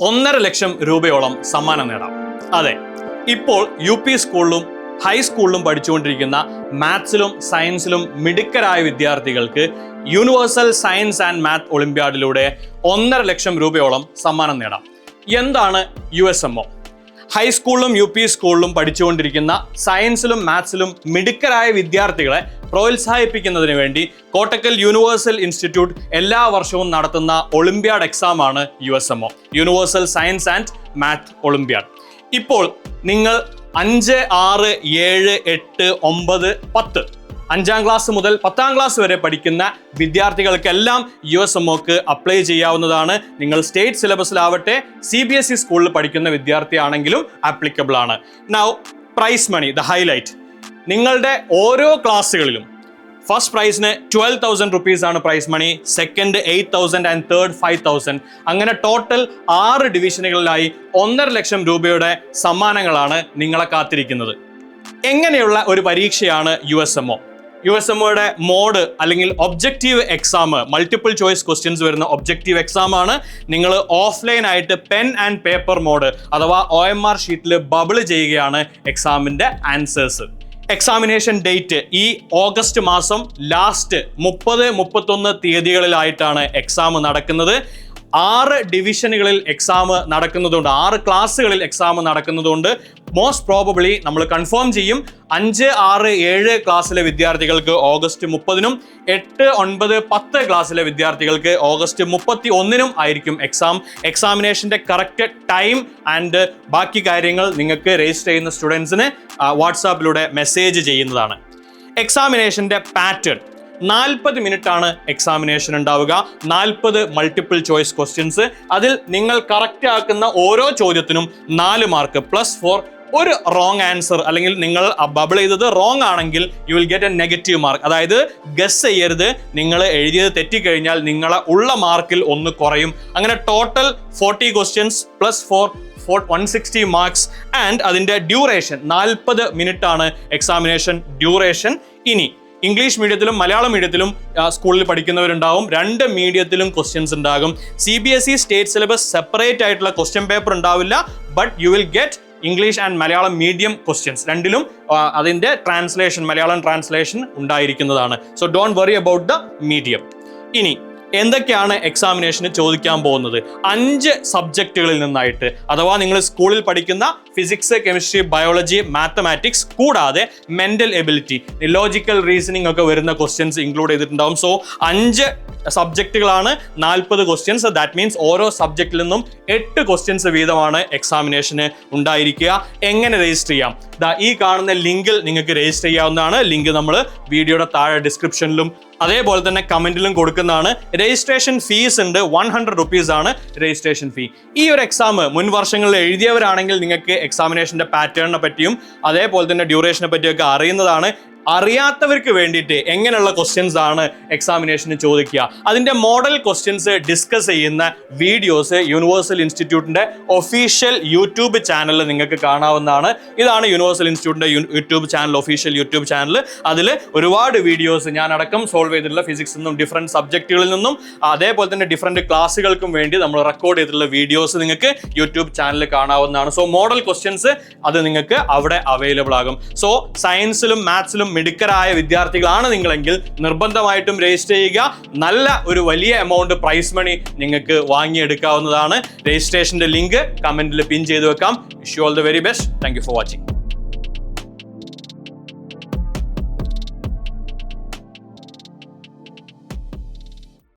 ഒന്നര ലക്ഷം രൂപയോളം സമ്മാനം നേടാം. അതെ ഇപ്പോൾ യു പി സ്കൂളിലും ഹൈസ്കൂളിലും പഠിച്ചുകൊണ്ടിരിക്കുന്ന മാത്സിലും സയൻസിലും മിടുക്കരായ വിദ്യാർത്ഥികൾക്ക് യൂണിവേഴ്സൽ സയൻസ് ആൻഡ് മാത്ത് ഒളിമ്പ്യാഡിലൂടെ ഒന്നര ലക്ഷം രൂപയോളം സമ്മാനം നേടാം. എന്താണ് യു എസ് എം ഒ? ഹൈസ്കൂളിലും യു പി സ്കൂളിലും പഠിച്ചുകൊണ്ടിരിക്കുന്ന സയൻസിലും മാത്സിലും മിടുക്കരായ വിദ്യാർത്ഥികളെ പ്രോത്സാഹിപ്പിക്കുന്നതിന് വേണ്ടി കോട്ടക്കൽ യൂണിവേഴ്സൽ ഇൻസ്റ്റിറ്റ്യൂട്ട് എല്ലാ വർഷവും നടത്തുന്ന ഒളിമ്പ്യാഡ് എക്സാം ആണ് U S M O universal science and math olympiad ഇപ്പോൾ നിങ്ങൾ അഞ്ച് ആറ് ഏഴ് എട്ട് ഒമ്പത് പത്ത് അഞ്ചാം ക്ലാസ് മുതൽ പത്താം ക്ലാസ് വരെ പഠിക്കുന്ന വിദ്യാർത്ഥികൾക്കെല്ലാം യു എസ് എം ഒക്ക് അപ്ലൈ ചെയ്യാവുന്നതാണ്. നിങ്ങൾ സ്റ്റേറ്റ് സിലബസിലാവട്ടെ സി ബി എസ് ഇ സ്കൂളിൽ പഠിക്കുന്ന വിദ്യാർത്ഥിയാണെങ്കിലും ആപ്ലിക്കബിൾ ആണ്. Now prize money the highlight നിങ്ങളുടെ ഓരോ ക്ലാസ്സുകളിലും ഫസ്റ്റ് പ്രൈസിന് ട്വൽവ് തൗസൻഡ് റുപ്പീസ് ആണ് prize money second eight thousand and third five thousand അങ്ങനെ ടോട്ടൽ ആറ് ഡിവിഷനുകളിലായി ഒന്നര ലക്ഷം രൂപയുടെ സമ്മാനങ്ങളാണ് നിങ്ങളെ കാത്തിരിക്കുന്നത്. എങ്ങനെയുള്ള ഒരു പരീക്ഷയാണ് U S M O U S M ഒയുടെ മോഡ് അല്ലെങ്കിൽ objective exam multiple choice questions വരുന്ന ഒബ്ജക്റ്റീവ് എക്സാം ആണ്. നിങ്ങൾ ഓഫ്ലൈൻ ആയിട്ട് പെൻ ആൻഡ് പേപ്പർ മോഡ് അഥവാ ഒ എം ആർ ഷീറ്റിൽ ബബിൾ ചെയ്യുകയാണ് എക്സാമിന്റെ ആൻസേഴ്സ് എക്സാമിനേഷൻ ഡേറ്റ് ഈ ഓഗസ്റ്റ് മാസം ലാസ്റ്റ് മുപ്പത് മുപ്പത്തൊന്ന് തീയതികളിലായിട്ടാണ് എക്സാം നടക്കുന്നത്. ആറ് ഡിവിഷനുകളിൽ എക്സാം നടക്കുന്നതുകൊണ്ട് ആറ് ക്ലാസ്സുകളിൽ എക്സാം നടക്കുന്നതുകൊണ്ട് മോസ്റ്റ് പ്രോബബിളി നമ്മൾ കൺഫേം ചെയ്യും. അഞ്ച് ആറ് ഏഴ് ക്ലാസ്സിലെ വിദ്യാർത്ഥികൾക്ക് ഓഗസ്റ്റ് മുപ്പതിനും എട്ട് ഒൻപത് പത്ത് ക്ലാസ്സിലെ വിദ്യാർത്ഥികൾക്ക് ഓഗസ്റ്റ് മുപ്പത്തി ഒന്നിനും ആയിരിക്കും എക്സാം എക്സാമിനേഷന്റെ കറക്റ്റ് ടൈം ആൻഡ് ബാക്കി കാര്യങ്ങൾ നിങ്ങൾക്ക് രജിസ്റ്റർ ചെയ്യുന്ന സ്റ്റുഡൻസിന് വാട്സാപ്പിലൂടെ മെസ്സേജ് ചെയ്യുന്നതാണ്. എക്സാമിനേഷന്റെ പാറ്റേൺ നാൽപ്പത് മിനിറ്റ് ആണ് എക്സാമിനേഷൻ ഉണ്ടാവുക. നാൽപ്പത് മൾട്ടിപ്പിൾ ചോയ്സ് ക്വസ്റ്റ്യൻസ് അതിൽ നിങ്ങൾ കറക്റ്റ് ആക്കുന്ന ഓരോ ചോദ്യത്തിനും നാല് മാർക്ക് പ്ലസ് ഫോർ ഒരു റോങ് ആൻസർ അല്ലെങ്കിൽ നിങ്ങൾ ബബിൾ ചെയ്തത് റോങ് ആണെങ്കിൽ you will get a negative mark അതായത് ഗസ് ചെയ്യരുത്. നിങ്ങൾ എഴുതിയത് തെറ്റിക്കഴിഞ്ഞാൽ നിങ്ങളെ ഉള്ള മാർക്കിൽ ഒന്ന് കുറയും. അങ്ങനെ total forty questions plus four four one sixty marks and അതിന്റെ ഡ്യൂറേഷൻ നാൽപ്പത് മിനിറ്റ് ആണ് എക്സാമിനേഷൻ ഡ്യൂറേഷൻ ഇനി ഇംഗ്ലീഷ് മീഡിയത്തിലും മലയാളം മീഡിയത്തിലും സ്കൂളിൽ പഠിക്കുന്നവരുണ്ടാവും. രണ്ട് മീഡിയത്തിലും ക്വസ്റ്റ്യൻസ് ഉണ്ടാകും. C B S E state syllabus separate ആയിട്ടുള്ള ക്വസ്റ്റ്യൻ പേപ്പർ ഉണ്ടാവില്ല but you will get English and Malayalam medium questions രണ്ടിലും അതിന്റെ ട്രാൻസ്ലേഷൻ മലയാളം ട്രാൻസ്ലേഷൻ ഉണ്ടായിരിക്കുന്നതാണ്. So don't worry about the medium ഇനി എന്തൊക്കെയാണ് എക്സാമിനേഷന് ചോദിക്കാൻ പോകുന്നത്? അഞ്ച് സബ്ജക്റ്റുകളിൽ നിന്നായിട്ട്. അഥവാ നിങ്ങൾ സ്കൂളിൽ പഠിക്കുന്ന ഫിസിക്സ് കെമിസ്ട്രി ബയോളജി മാത്തമാറ്റിക്സ് കൂടാതെ മെന്റൽ എബിലിറ്റി ലോജിക്കൽ റീസണിംഗ് ഒക്കെ വരുന്ന ക്വസ്റ്റ്യൻസ് ഇൻക്ലൂഡ് ചെയ്തിട്ടുണ്ടാവും. സോ അഞ്ച് സബ്ജക്റ്റുകളാണ് നാൽപ്പത് ക്വസ്റ്റ്യൻസ് ദാറ്റ് മീൻസ് ഓരോ സബ്ജക്റ്റിൽ നിന്നും എട്ട് ക്വസ്റ്റ്യൻസ് വീതമാണ് എക്സാമിനേഷന് ഉണ്ടായിരിക്കുക. എങ്ങനെ രജിസ്റ്റർ ചെയ്യാം? ദാ ഈ കാണുന്ന ലിങ്കിൽ നിങ്ങൾക്ക് രജിസ്റ്റർ ചെയ്യാവുന്നതാണ്. ലിങ്ക് നമ്മൾ വീഡിയോയുടെ താഴെ ഡിസ്ക്രിപ്ഷനിലും അതേപോലെ തന്നെ കമന്റിലും കൊടുക്കുന്നതാണ്. രജിസ്ട്രേഷൻ ഫീസ് ഉണ്ട്. വൺ ഹൺഡ്രഡ് റുപ്പീസ് ആണ് രജിസ്ട്രേഷൻ ഫീ ഈ ഒരു എക്സാം മുൻ വർഷങ്ങളിൽ എഴുതിയവരാണെങ്കിൽ നിങ്ങൾക്ക് എക്സാമിനേഷന്റെ പാറ്റേണിനെ പറ്റിയും അതേപോലെ തന്നെ ഡ്യൂറേഷനെ പറ്റിയൊക്കെ അറിയുന്നതാണ്. അറിയാത്തവർക്ക് വേണ്ടിയിട്ട് എങ്ങനെയുള്ള ക്വസ്റ്റ്യൻസ് ആണ് എക്സാമിനേഷന് ചോദിക്കുക. അതിന്റെ മോഡൽ ക്വസ്റ്റ്യൻസ് ഡിസ്കസ് ചെയ്യുന്ന വീഡിയോസ് യൂണിവേഴ്സൽ ഇൻസ്റ്റിറ്റ്യൂട്ടിന്റെ ഒഫീഷ്യൽ യൂട്യൂബ് ചാനലിൽ നിങ്ങൾക്ക് കാണാവുന്നതാണ്. ഇതാണ് യൂണിവേഴ്സൽ ഇൻസ്റ്റിറ്റ്യൂട്ടിന്റെ YouTube channel official YouTube channel അതിൽ ഒരുപാട് വീഡിയോസ് ഞാൻ അടക്കം സോൾവ് ചെയ്തിട്ടുള്ള ഫിസിക്സ് നിന്നും ഡിഫറെന്റ് സബ്ജക്റ്റുകളിൽ നിന്നും അതേപോലെ തന്നെ ഡിഫറെന്റ് ക്ലാസ്സുകൾക്കും വേണ്ടി നമ്മൾ റെക്കോർഡ് ചെയ്തിട്ടുള്ള വീഡിയോസ് നിങ്ങൾക്ക് യൂട്യൂബ് ചാനലിൽ കാണാവുന്നതാണ്. സോ മോഡൽ ക്വസ്റ്റ്യൻസ് അത് നിങ്ങൾക്ക് അവിടെ അവൈലബിൾ ആകും. സോ സയൻസിലും മാത്സിലും മിടുക്കരായ വിദ്യാർത്ഥികളാണ് നിങ്ങളെങ്കിൽ നിർബന്ധമായിട്ടും രജിസ്റ്റർ ചെയ്യുക. നല്ല ഒരു വലിയ എമൗണ്ട് പ്രൈസ് മണി നിങ്ങൾക്ക് വാങ്ങിയെടുക്കാവുന്നതാണ്. രജിസ്ട്രേഷന്റെ ലിങ്ക് കമന്റിൽ പിൻ ചെയ്ത് വെക്കാം. Wish you all the very best thank for watching